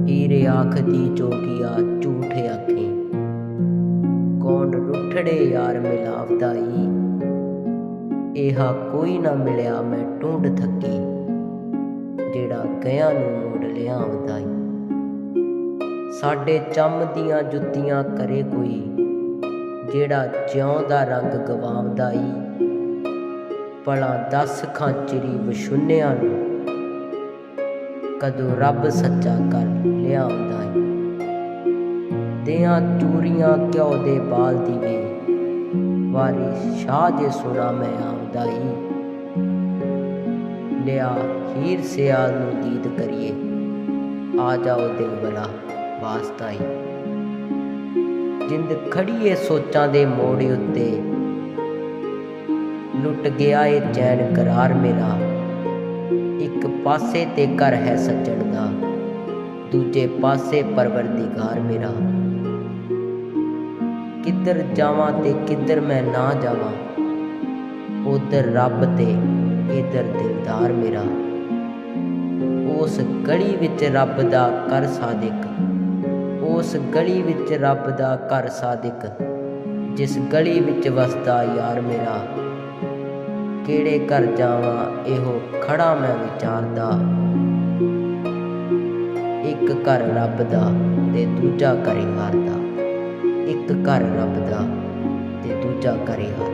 ਮੇਰੇ ਆਖ ਦੀ ਜੋਗੀਆ ਝੂਠ ਆਖੇ ਕੌਣ ਰੁੱਠੜੇ ਯਾਰ ਮਿਲਾਵਦਾਈ ਇਹਾ ਕੋਈ ਨਾ ਮਿਲਿਆ ਮੈਂ ਢੂੰਡ ਥੱਕੀ, ਜਿਹੜਾ ਗਿਆ ਨੂੰ ਮੋੜ ਲਿਆਵਦਾਈ। ਸਾਡੇ ਚੰਮ ਦੀਆਂ ਜੁੱਤੀਆਂ ਕਰੇ ਕੋਈ, ਜਿਹੜਾ ਜਿਉਂ ਦਾ ਰੰਗ ਗਵਾਵਦਾ ਈ ਭਲਾ ਦਸ ਖਾਂਚਰੀ ਵਿਸ਼ੁੰਨਿਆਂ ਨੂੰ ਕਦੋਂ ਰੱਬ ਸੱਚਾ ਕਰ ਲਿਆਉਂਦਾ ਈ ਦਿਆਂ ਚੂਰੀਆਂ ਕਿਉ ਦੇ ਬਾਲ ਦੀਵੇ ਵਾਰੀ ਸ਼ਾਹ ਜੇ ਸੁਣਾ ਮੈਂ ਆਉਂਦਾ ਈ। ਲਿਆ ਹੀਰ ਸਿਆਲ ਨੂੰ ਦੀਦ ਕਰੀਏ, ਆ ਜਾਓ ਦਿਲ ਬਲਾ ਵਾਸਤਾ ਈ। ਜਿੰਦ ਖੜੀਏ ਸੋਚਾਂ ਦੇ ਮੋੜ ਉੱਤੇ, ਲੁੱਟ ਗਿਆ ਏ ਚੈਨ ਕਰਾਰ ਮੇਰਾ, ਇੱਕ ਪਾਸੇ ਤੇ ਘਰ ਹੈ ਸੱਜਣ ਦਾ। ਦੂਜੇ ਪਾਸੇ ਪਰਵਰਦੀਗਾਰ ਮੇਰਾ। ਕਿੱਧਰ ਜਾਵਾਂ ਤੇ ਕਿੱਧਰ ਮੈਂ ਨਾ ਜਾਵਾਂ, ਉਧਰ ਰੱਬ ਤੇ ਇਧਰ ਦਿਲਦਾਰ ਮੇਰਾ। ਉਸ ਗਲੀ ਵਿੱਚ ਰੱਬ ਦਾ ਕਰ ਸਾਦਿਕ, ਉਸ ਗਲੀ ਵਿੱਚ ਰੱਬ ਦਾ ਘਰ ਸਾਦਿਕ, ਜਿਸ ਗਲੀ ਵਿੱਚ ਵਸਦਾ ਯਾਰ ਮੇਰਾ। ਕਿਹੜੇ ਘਰ ਜਾਵਾਂ, ਇਹੋ ਖੜਾ ਮੈਂ ਵਿਚਾਰਦਾ। ਇੱਕ ਘਰ ਰੱਬ ਦਾ ਤੇ ਦੂਜਾ ਘਰ ਹਾਰ ਦਾ। ਇੱਕ ਘਰ ਰੱਬ ਦਾ ਤੇ ਦੂਜਾ ਘਰ ਹਾਰ